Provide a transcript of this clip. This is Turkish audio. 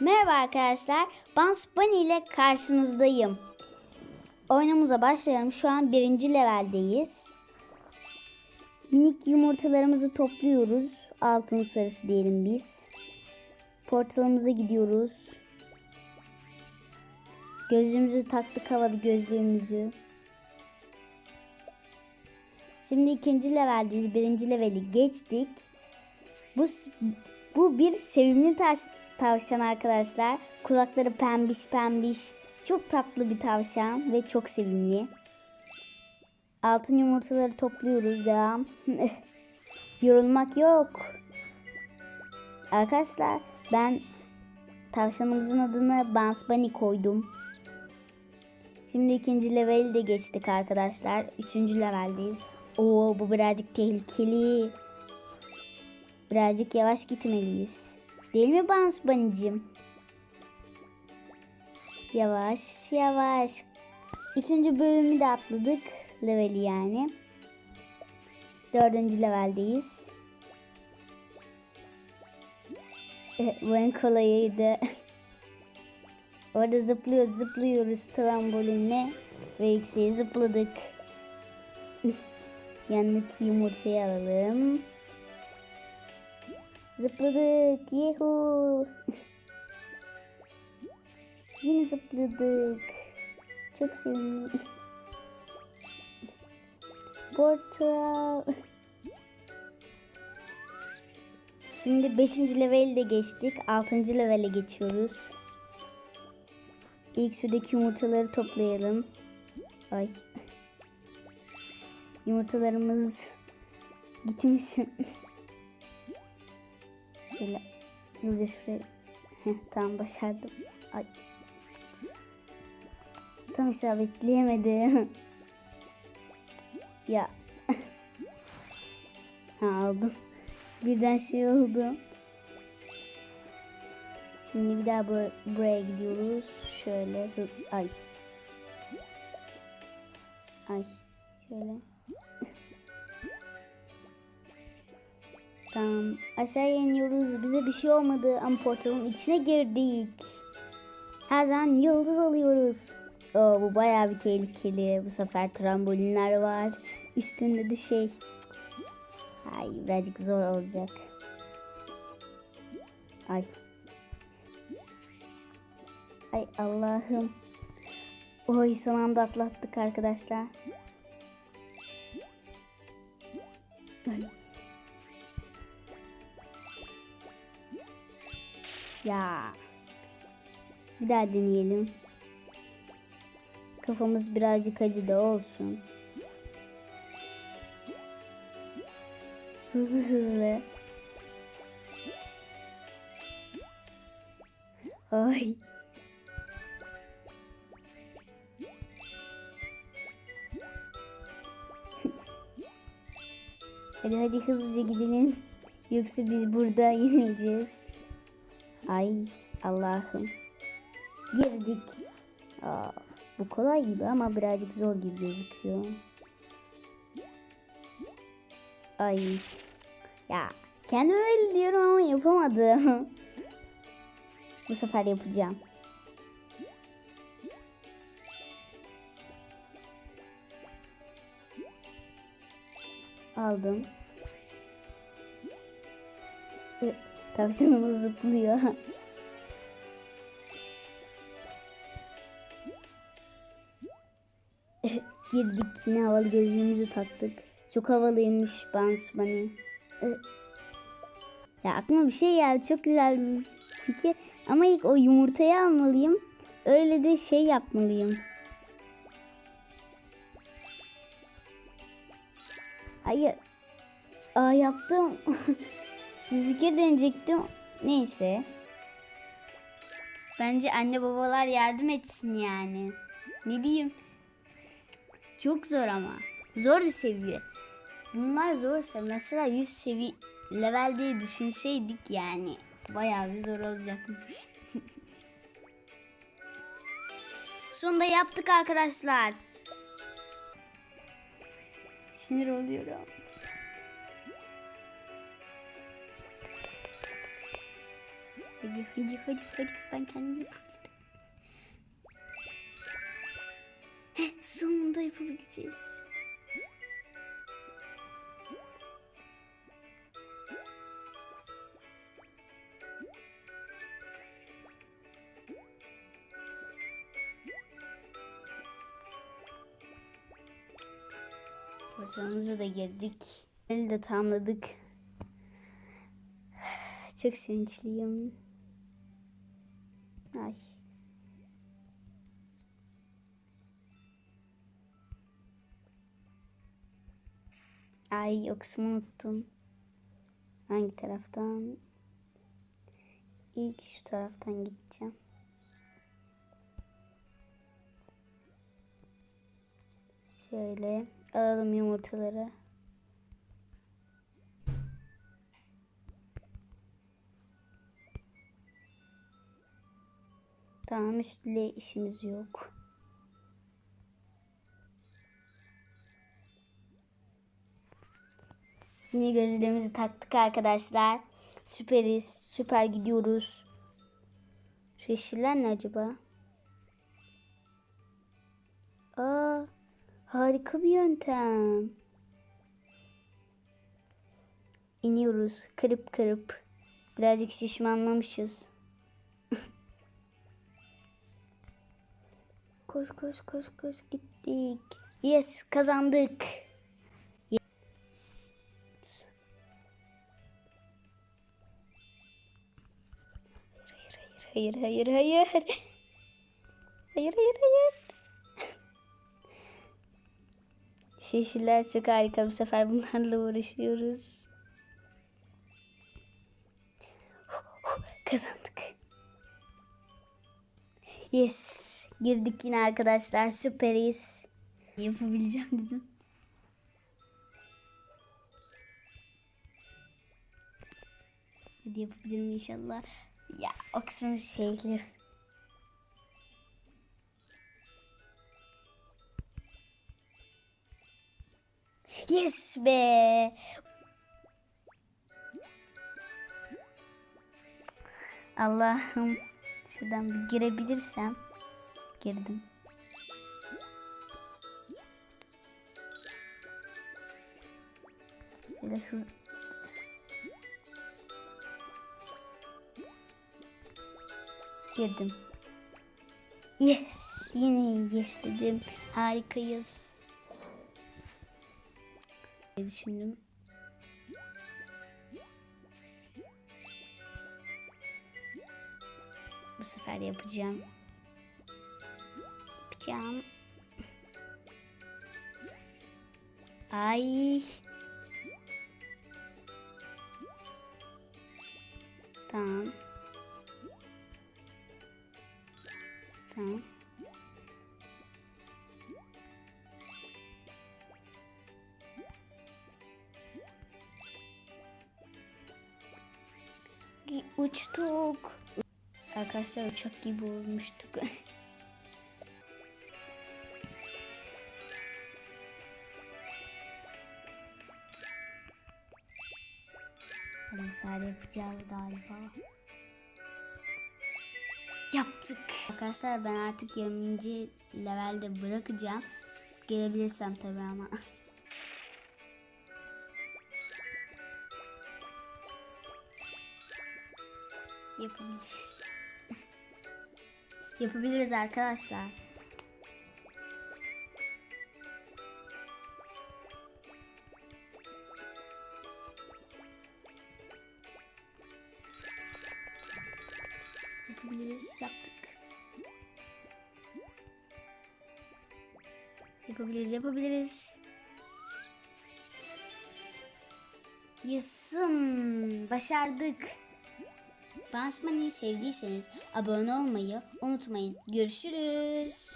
Merhaba arkadaşlar. Buns Bunny ile karşınızdayım. Oyunumuza başlayalım. Şu an birinci leveldeyiz. Minik yumurtalarımızı topluyoruz. Altın sarısı diyelim biz. Portalımıza gidiyoruz. Gözlüğümüzü taktık havalı gözlüğümüzü. Şimdi ikinci leveldeyiz. Birinci leveli geçtik. Bu bu bir sevimli taş, tavşan arkadaşlar. Kulakları pembiş pembiş. Çok tatlı bir tavşan ve çok sevimli. Altın yumurtaları topluyoruz. Devam. Yorulmak yok. Arkadaşlar ben tavşanımızın adını Buns Bunny koydum. Şimdi ikinci leveli de geçtik arkadaşlar. Üçüncü leveldeyiz. Oo bu birazcık tehlikeli. Birazcık yavaş gitmeliyiz. Değil mi Buns Bunny'cim? Yavaş yavaş. Üçüncü bölümü de atladık. Leveli yani. Dördüncü leveldeyiz. Evet, bu en kolayıydı. Orada zıplıyoruz zıplıyoruz trambolinle ve yükseğe zıpladık. Yanındaki yumurtayı alalım. Zıpladık. Yehu. Yine zıpladık. Çok sevimli. Portal. Şimdi 5. leveli de geçtik. 6. levele geçiyoruz. İlk şuradaki yumurtaları toplayalım. Ay. Yumurtalarımız gitmişsin. Şöyle hızlıca şuraya. Tamam başardım. Ay. Tam isabetleyemedim. ya. aldım. Birden şey oldu. Şimdi bir daha bur buraya gidiyoruz. Şöyle ay. Ay. Şöyle. Tamam. Aşağıya iniyoruz. Bize bir şey olmadı ama portalın içine girdik. Her zaman yıldız alıyoruz. Oo, bu bayağı bir tehlikeli. Bu sefer trambolinler var. Üstünde de şey. Ay birazcık zor olacak. Ay. Ay Allah'ım. Oy son anda atlattık arkadaşlar. Ay. Ya. Bir daha deneyelim. Kafamız birazcık acıdı olsun. Hızlı hızlı. Ay. hadi hadi hızlıca gidelim. Yoksa biz burada yenileceğiz. Ay Allah'ım. Girdik. Aa, bu kolay gibi ama birazcık zor gibi gözüküyor. Ay. Ya kendime öyle diyorum ama yapamadım. bu sefer yapacağım. Aldım. Tavşanımız zıplıyor. Girdik yine havalı gözlüğümüzü taktık. Çok havalıymış Buns Bunny. Ya aklıma bir şey geldi. Çok güzel bir fikir. Ama ilk o yumurtayı almalıyım. Öyle de şey yapmalıyım. Hayır. Aa yaptım. bir fikir deneyecektim. Neyse. Bence anne babalar yardım etsin yani. Ne diyeyim? Çok zor ama. Zor bir seviye. Bunlar zorsa mesela 100 seviye level diye düşünseydik yani. Bayağı bir zor olacakmış. Sonunda yaptık arkadaşlar. Sinir oluyorum. Hadi hadi hadi hadi ben kendim yapabilirim. Heh, sonunda yapabileceğiz. Masamıza da girdik. Eli de tamamladık. Çok sevinçliyim. Ay. Ay o kısmı unuttum. Hangi taraftan? İlk şu taraftan gideceğim. Şöyle alalım yumurtaları. Tamam üstle işimiz yok. Yine gözlerimizi taktık arkadaşlar. Süperiz. Süper gidiyoruz. Şu yeşiller ne acaba? Aa, harika bir yöntem. İniyoruz kırıp kırıp. Birazcık şişmanlamışız. Koş koş koş koş gittik. Yes kazandık. Yes. Hayır hayır hayır hayır. Hayır hayır hayır. Şişiler çok harika bu sefer bunlarla uğraşıyoruz. Kazandık. Yes. Girdik yine arkadaşlar. Süperiz. Yapabileceğim dedim. Hadi yapabilirim inşallah. Ya o kısmı şeyli. Yes be. Allah'ım şuradan bir girebilirsem girdim. Şöyle hız girdim. Yes, yine yes dedim. Harikayız. diye düşündüm. Bu sefer yapacağım. Yapacağım. Ay. Tamam. Tamam. Uçtuk. Arkadaşlar uçak gibi olmuştuk. Sade yapacağız galiba. Yaptık. Arkadaşlar ben artık 20. levelde bırakacağım. Gelebilirsem tabii ama. Yapabiliriz. Yapabiliriz arkadaşlar. Yapabiliriz. Yapabiliriz. Yasın. Başardık. Bansman'ı sevdiyseniz abone olmayı unutmayın. Görüşürüz.